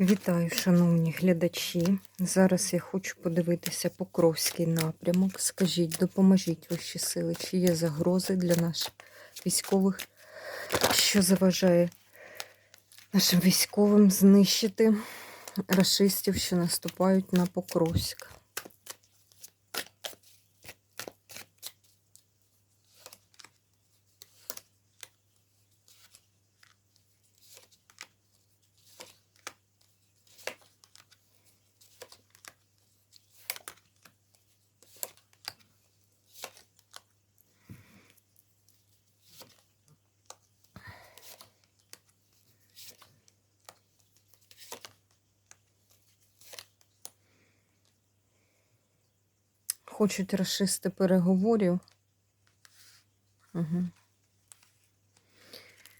Вітаю, шановні глядачі. Зараз я хочу подивитися Покровський напрямок. Скажіть, допоможіть вищі сили, чи є загрози для наших військових, що заважає нашим військовим знищити рашистів, що наступають на Покровськ. Хочуть расисти переговорів. Угу.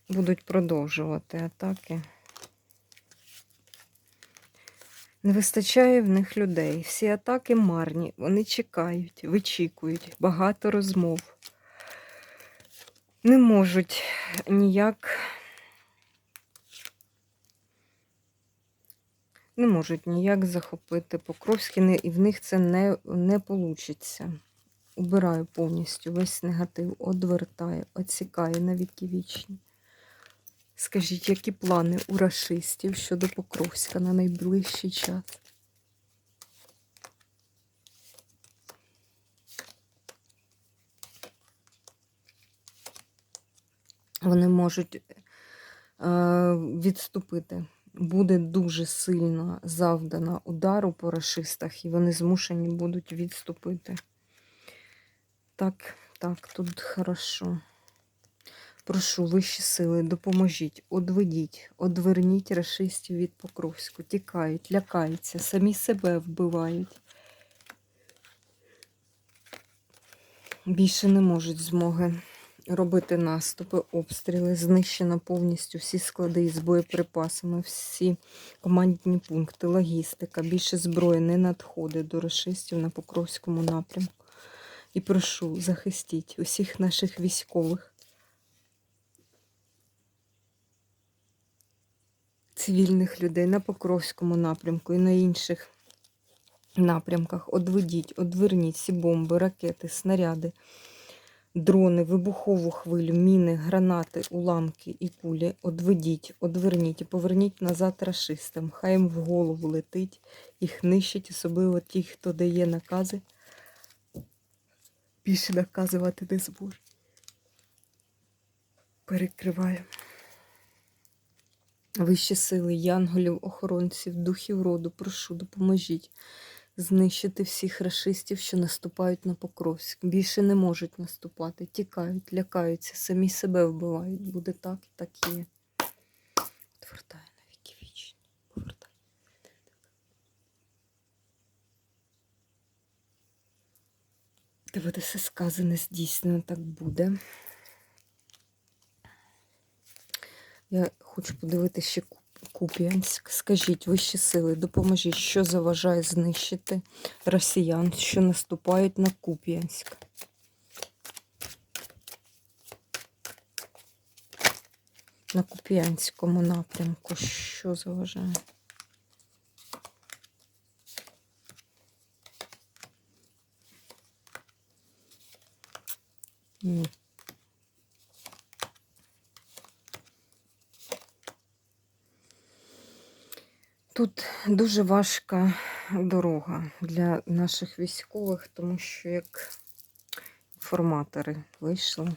Будуть продовжувати атаки. Не вистачає в них людей. Всі атаки марні. Вони чекають, вичікують, багато розмов. Не можуть ніяк. Не можуть ніяк захопити Покровський, і в них це не, не вийде. Убираю повністю весь негатив, одвертаю, оцікаю на віки вічні. Скажіть, які плани у рашистів щодо Покровська на найближчий час? Вони можуть е, відступити. Буде дуже сильно завдано удару по рашистах, і вони змушені будуть відступити. Так, так, тут хорошо. Прошу, вищі сили, допоможіть, одведіть, одверніть рашистів від Покровську. Тікають, лякаються, самі себе вбивають. Більше не можуть змоги робити наступи, обстріли. Знищено повністю всі склади із боєприпасами, всі командні пункти, логістика. Більше зброї не надходить до рашистів на Покровському напрямку. І прошу, захистіть усіх наших військових. Цивільних людей на Покровському напрямку і на інших напрямках. Одведіть, одверніть всі бомби, ракети, снаряди, дрони, вибухову хвилю, міни, гранати, уламки і кулі. Одведіть, одверніть і поверніть назад рашистам. Хай їм в голову летить, їх нищить, особливо ті, хто дає накази. Більше наказувати не зможе. Перекриваю. Вищі сили, янголів, охоронців, духів роду, прошу, допоможіть знищити всіх рашистів, що наступають на Покровськ. Більше не можуть наступати, тікають, лякаються, самі себе вбивають. Буде так і так є. Отвертаю на вічні. Повертаю. Де буде все сказане, здійснено, так буде. Я хочу подивитися ще Куп'янськ. Скажіть, вищі сили, допоможіть, що заважає знищити росіян, що наступають на Куп'янськ. На Куп'янському напрямку. Що заважає? Тут дуже важка дорога для наших військових, тому що як інформатори вийшли.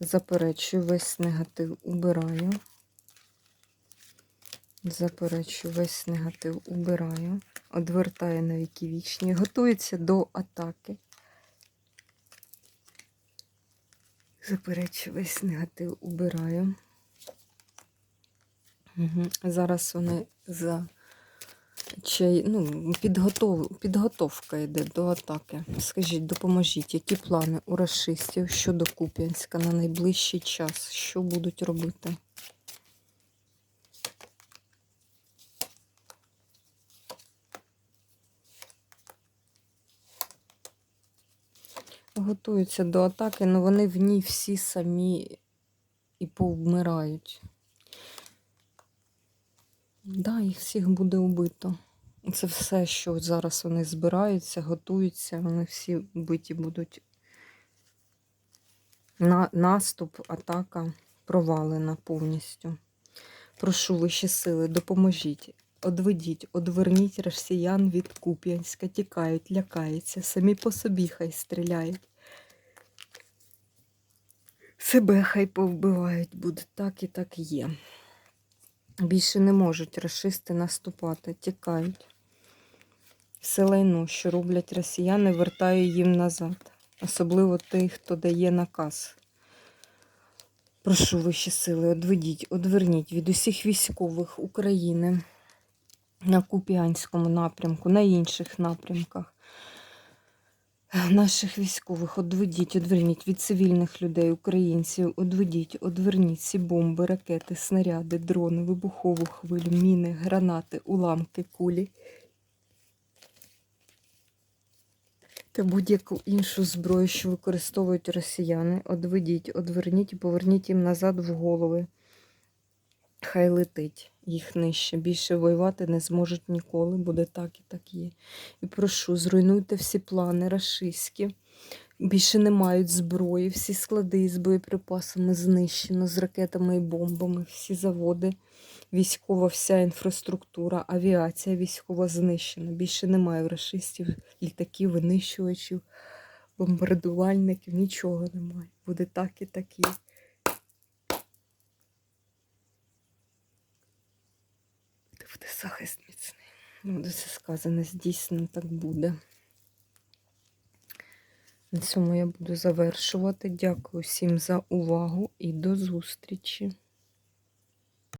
Заперечую весь негатив убираю. Заперечую весь негатив убираю. Одвертаю на віки вічні. Готується до атаки. Заперечую весь негатив убираю. Зараз вони за чай, ну, підготов... підготовка йде до атаки. Скажіть, допоможіть, які плани у расистів щодо Куп'янська на найближчий час? Що будуть робити? Готуються до атаки, але вони в ній всі самі і повмирають. Да, їх всіх буде убито. Це все, що зараз вони збираються, готуються, вони всі вбиті будуть. На, наступ, атака провалена повністю. Прошу вищі сили, допоможіть. Одведіть, одверніть росіян від Куп'янська, тікають, лякаються, самі по собі хай стріляють. Себе хай повбивають, буде так і так є. Більше не можуть расисти наступати, тікають. Все лайно, що роблять росіяни, вертаю їм назад. Особливо тих, хто дає наказ. Прошу вищі сили, одведіть, одверніть від усіх військових України на Куп'янському напрямку, на інших напрямках. Наших військових. Одведіть, одверніть від цивільних людей, українців, одведіть, одверніть ці бомби, ракети, снаряди, дрони, вибухову хвилю, міни, гранати, уламки, кулі та будь-яку іншу зброю, що використовують росіяни, одведіть, одверніть і поверніть їм назад в голови. Хай летить їх нижче. Більше воювати не зможуть ніколи, буде так і так є. І прошу, зруйнуйте всі плани рашистські. Більше не мають зброї, всі склади з боєприпасами знищено, з ракетами і бомбами, всі заводи, військова вся інфраструктура, авіація військова знищена. Більше немає рашистів, літаків, винищувачів, бомбардувальників, нічого немає. Буде так і так є. Буде захист міцний. Буде все сказане, здійснено так буде. На цьому я буду завершувати. Дякую всім за увагу і до зустрічі!